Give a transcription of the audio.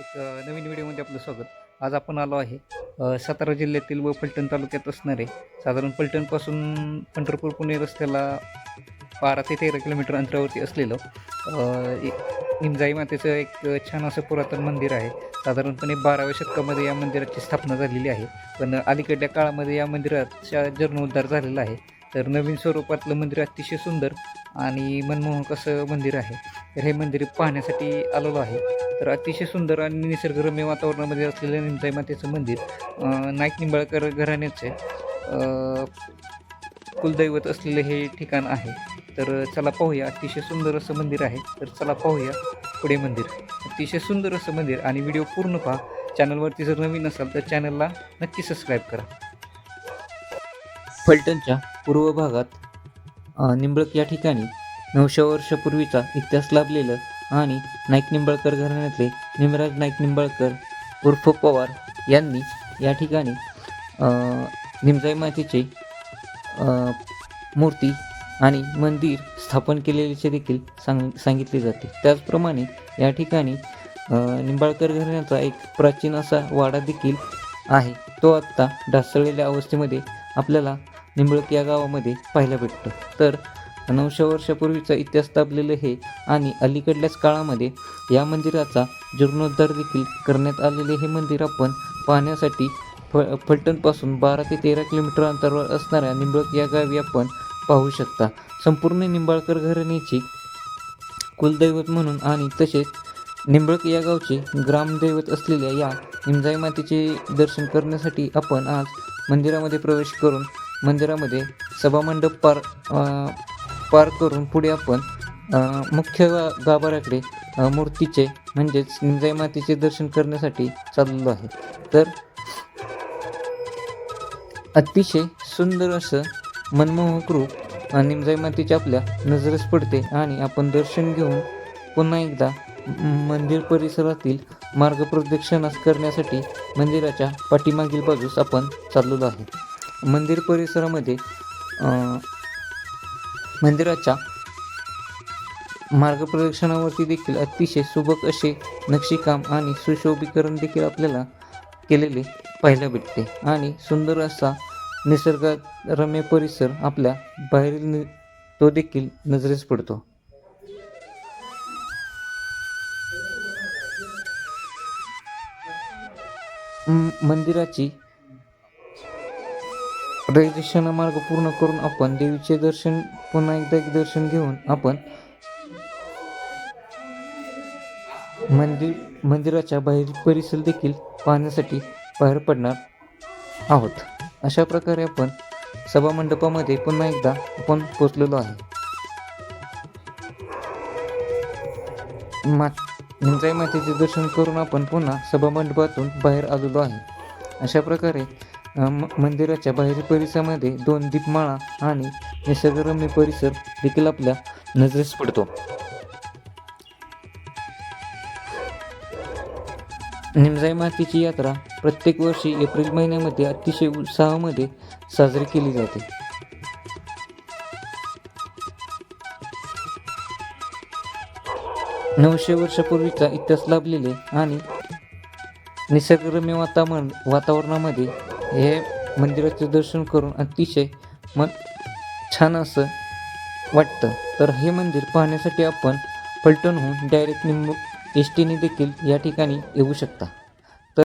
एक नवीन व्हिडिओमध्ये आपलं स्वागत. आज आपण आलो आहे सातारा जिल्ह्यातील व फलटण तालुक्यात असणारे साधारण फलटणपासून पंढरपूर पुणे रस्त्याला बारा ते तेरा किलोमीटर अंतरावरती असलेलं निमजाई मातेचं एक छान असं पुरातन मंदिर आहे. साधारणपणे बाराव्या शतकामध्ये या मंदिराची स्थापना झालेली आहे. पण अलीकडल्या काळामध्ये या मंदिराचा जीर्णोद्धार झालेला आहे. तर नवीन स्वरूपातलं मंदिर अतिशय सुंदर आणि मनमोहक असं मंदिर आहे. तर हे मंदिर पाहण्यासाठी आलेलो आहे. तर अतिशय सुंदर आणि निसर्गरम्य वातावरणामध्ये असलेलं निमताई मातेचं मंदिर नाईक निंबाळकर घराण्याचे कुलदैवत असलेलं हे ठिकाण आहे. तर चला पाहूया अतिशय सुंदर असं मंदिर आहे. तर चला पाहूया पुढे मंदिर. अतिशय सुंदर असं मंदिर आणि व्हिडिओ पूर्ण पहा. चॅनलवरती जर नवीन असाल तर चॅनलला नक्की सबस्क्राईब करा. फलटणच्या पूर्व भागात निंबळक या ठिकाणी नऊशे वर्षापूर्वीचा इतिहास लाभलेलं आणि नाईक निंबाळकर घराण्यातले निमराज नाईक निंबाळकर उर्फ पवार यांनी या ठिकाणी निमजाई मातेचे मूर्ती आणि मंदिर स्थापन केलेल्याचे देखील सांग सांगितले जाते. त्याचप्रमाणे या ठिकाणी निंबाळकर घराण्याचा एक प्राचीन असा वाडा देखील आहे. तो आत्ता ढासळलेल्या अवस्थेमध्ये आपल्याला निंबळक या गावामध्ये पाहायला भेटतो. तर नऊशे वर्षापूर्वीचा इतिहास लाभलेलं हे आणि अलीकडल्याच काळामध्ये या मंदिराचा जीर्णोद्धार देखील करण्यात आलेले हे मंदिर आपण पाहण्यासाठी फ फलटणपासून बारा ते तेरा किलोमीटर अंतरावर असणाऱ्या निंबळक या गावी आपण पाहू शकता. संपूर्ण निंबाळकर घराण्याची कुलदैवत म्हणून आणि तसेच निंबळक या गावचे ग्रामदैवत असलेल्या या निमजाई मातेचे दर्शन करण्यासाठी आपण आज मंदिरामध्ये प्रवेश करून मंदिरामध्ये सभामंडप पार पार करून पुढे आपण मुख्य गा गाभाऱ्याकडे मूर्तीचे म्हणजेच निंजाई मातेचे दर्शन करण्यासाठी चाललेलो आहे. तर अतिशय सुंदर असं मनमोहक रूप अ, निमजाई आपल्या नजरेस पडते आणि आपण दर्शन घेऊन पुन्हा एकदा मंदिर परिसरातील मार्ग प्रदक्षिणास करण्यासाठी मंदिराच्या पाठीमागील बाजूस आपण चाललेलो आहे. मंदिर परिसरामध्ये मंदिराच्या मार्गप्रदक्षिणावरती देखील अतिशय सुबक असे नक्षीकाम आणि सुशोभीकरण देखील आपल्याला केलेले पाहायला भेटते. आणि सुंदर असा निसर्गरम्य परिसर आपल्या बाहेरील नि- तो देखील नजरेस पडतो. मंदिराची रजिस्ट्रेशन मार्ग पूर्ण करून आपण देवीचे दर्शन पुन्हा एकदा एक दर्शन घेऊन आपण मंदिर मंदिराच्या बाहेर परिसर देखील पाहण्यासाठी बाहेर पडणार आहोत. अशा प्रकारे आपण सभामंडपामध्ये पुन्हा एकदा आपण पोचलेलो आहे. मा निमजाई मातेचे दर्शन करून आपण पुन्हा सभामंडपातून बाहेर आलेलो आहे. अशा प्रकारे म- मंदिराच्या बाहेरील परिसरामध्ये दोन दीपमाळा आणि निसर्गरम्य परिसर देखील आपल्या नजरेस पडतो. निमजाई मातेची यात्रा प्रत्येक वर्षी एप्रिल महिन्यामध्ये अतिशय उत्साहामध्ये साजरी केली जाते. नऊशे वर्षापूर्वीचा इतिहास लाभलेले आणि निसर्गरम्य वातावरण वातावरणामध्ये हे मंदिराचे दर्शन करून अतिशय मन छान असं वाटतं. तर हे मंदिर पाहण्यासाठी आपण फलटणहून डायरेक्ट निंब एस टीने देखील या ठिकाणी येऊ शकता.